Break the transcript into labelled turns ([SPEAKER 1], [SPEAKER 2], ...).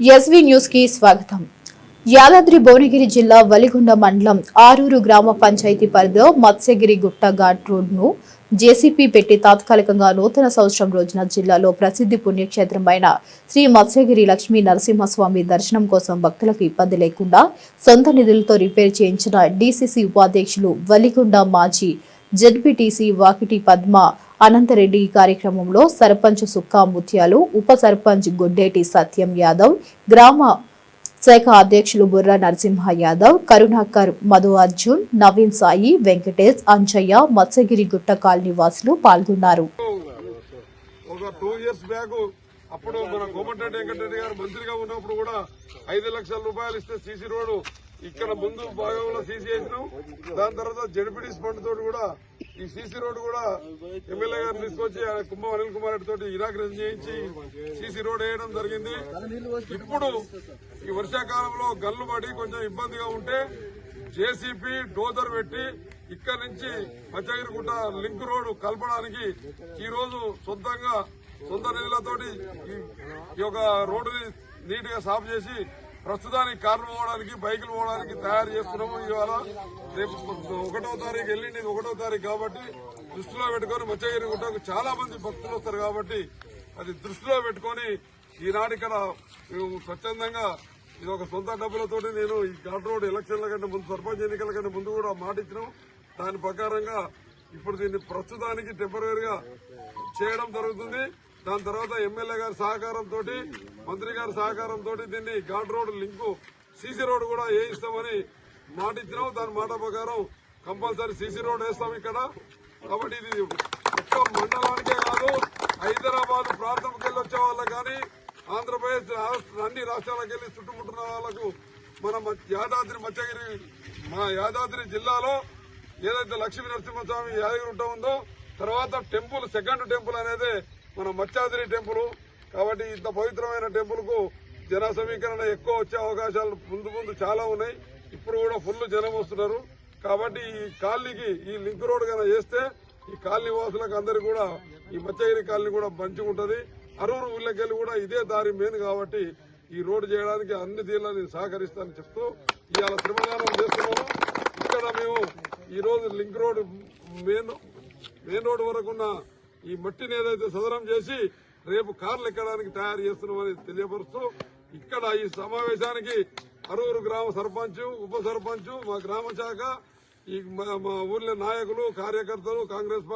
[SPEAKER 1] SV న్యూస్కి స్వాగతం. యాదాద్రి భువనగిరి జిల్లా వలిగొండ మండలం ఆరూరు గ్రామ పంచాయతీ పరిధిలో మత్స్యగిరి గుట్ట ఘాట్ రోడ్ను జేసీపీ పెట్టి తాత్కాలికంగా నూతన సంవత్సరం రోజున జిల్లాలో ప్రసిద్ధి పుణ్యక్షేత్రమైన శ్రీ మత్స్యగిరి లక్ష్మీ నరసింహస్వామి దర్శనం కోసం భక్తులకు ఇబ్బంది లేకుండా సొంత నిధులతో రిపేర్ చేయించిన డీసీసీ ఉపాధ్యక్షులు వలిగొండ మాజీ జెడ్పీటీసీ వాకిటి పద్మ అనంతరెడ్డి ఈ కార్యక్రమంలో సర్పంచ్ సుక్కా ముత్యాలు ఉప సర్పంచ్ గొడ్డేటి సత్యం యాదవ్ గ్రామ శాఖ అధ్యక్షులు బుర్ర నరసింహ యాదవ్ కరుణాకర్ మధు అర్జున్ నవీన్ సాయి వెంకటేష్ అంచయ్య మత్స్యగిరి గుట్ట కాలనీ వాసులు పాల్గొన్నారు.
[SPEAKER 2] అప్పుడు మన కోమటిరెడ్డి వెంకటరెడ్డి గారు మంత్రిగా ఉన్నప్పుడు కూడా ఐదు లక్షల రూపాయలు ఇస్తే సీసీ రోడ్డు ఇక్కడ ముందు భాగంలో సీసీ వేసినాం. దాని తర్వాత జడ్పీడీస్ ఫండ్ తోటి కూడా ఈ సీసీ రోడ్డు కూడా ఎమ్మెల్యే గారిని తీసుకొచ్చి ఆయన కుంభం అనిల్ కుమార్ రెడ్డి తోటి ఇనాగ్రేషన్ చేయించి సీసీ రోడ్ వేయడం జరిగింది. ఇప్పుడు ఈ వర్షాకాలంలో గల్లు పడి కొంచెం ఇబ్బందిగా ఉంటే జేసీపీ డోజర్ పెట్టి ఇక్కడ నుంచి మచ్చగిరిగుట్ట లింక్ రోడ్ కలపడానికి ఈ రోజు సొంతంగా సొంత నిధులతోటి ఈ- ఈ యొక్క రోడ్డుని నీట్గా సాఫ్ చేసి ప్రస్తుతానికి కార్లు పోవడానికి బైకులు పోవడానికి తయారు చేస్తున్నాము ఇవాళ. రేపు ఒకటో తారీఖు వెళ్ళింది ఒకటో తారీఖు కాబట్టి దృష్టిలో పెట్టుకొని మచ్చగిరి గుట్టకు చాలా మంది భక్తులు వస్తారు కాబట్టి అది దృష్టిలో పెట్టుకొని ఈనాడు ఇక్కడ మేము స్వచ్ఛందంగా ఇది ఒక సొంత డబ్బులతోటి నేను ఈ ఘాట్ రోడ్ ఎలక్షన్ల కంటే ముందు సర్పంచ్ ఎన్నికల కంటే ముందు కూడా మాట ఇచ్చినాం. దాని ప్రకారంగా ఇప్పుడు దీన్ని ప్రస్తుతానికి టెంపరీగా చేయడం జరుగుతుంది. దాని తర్వాత ఎమ్మెల్యే గారి సహకారంతో మంత్రి గారి సహకారంతో దీన్ని ghat road link CC road కూడా వేయిస్తామని మాట ఇచ్చినాం దాని మాట ప్రకారం కంపల్సరీ సీసీ రోడ్ వేస్తాం ఇక్కడ. కాబట్టి ఇది ఒక్క మండలానికే కాదు హైదరాబాద్ ప్రాంతంకి వెళ్ళి వచ్చే వాళ్ళకి కానీ ఆంధ్రప్రదేశ్ అన్ని రాష్ట్రాలకు వెళ్ళి చుట్టుముట్టిన వాళ్ళకు మన మ- యాదాద్రి మత్స్యగిరి మా యాదాద్రి జిల్లాలో ఏదైతే లక్ష్మీ నరసింహస్వామి యాదగిరి ఉందో తర్వాత టెంపుల్ సెకండ్ టెంపుల్ అనేది మన మత్స్యాద్రి టెంపుల్. కాబట్టి ఇంత పవిత్రమైన టెంపుల్కు జన సమీకరణ ఎక్కువ వచ్చే అవకాశాలు ముందు ముందు చాలా ఉన్నాయి. ఇప్పుడు కూడా ఫుల్ జనం వస్తున్నారు. కాబట్టి ఈ కాలనీకి ఈ లింక్ రోడ్ కనుక చేస్తే ఈ కాలనీ వాసులకు అందరికి కూడా ఈ మత్స్యగిరి కాలనీ కూడా మంచిగా ఉంటది. అరూరు ఊళ్ళకెళ్ళి కూడా ఇదే దారి మెయిన్ కాబట్టి ఈ రోడ్డు చేయడానికి అన్ని తీర్లా నేను సహకరిస్తానని చెప్తూ ఇవాళ శ్రమదానం చేస్తున్నాము ఇక్కడ మేము ఈ రోజు link road main main road వరకు ఉన్న ఈ మట్టిని ఏదైతే సదనం చేసి రేపు కార్లు ఎక్కడానికి తయారు చేస్తున్నామని తెలియపరుస్తూ ఇక్కడ ఈ సమావేశానికి అరూరు గ్రామ సర్పంచ్ ఉప సర్పంచ్ మా గ్రామ శాఖ ఈ మా మా ఊర్లో నాయకులు కార్యకర్తలు కాంగ్రెస్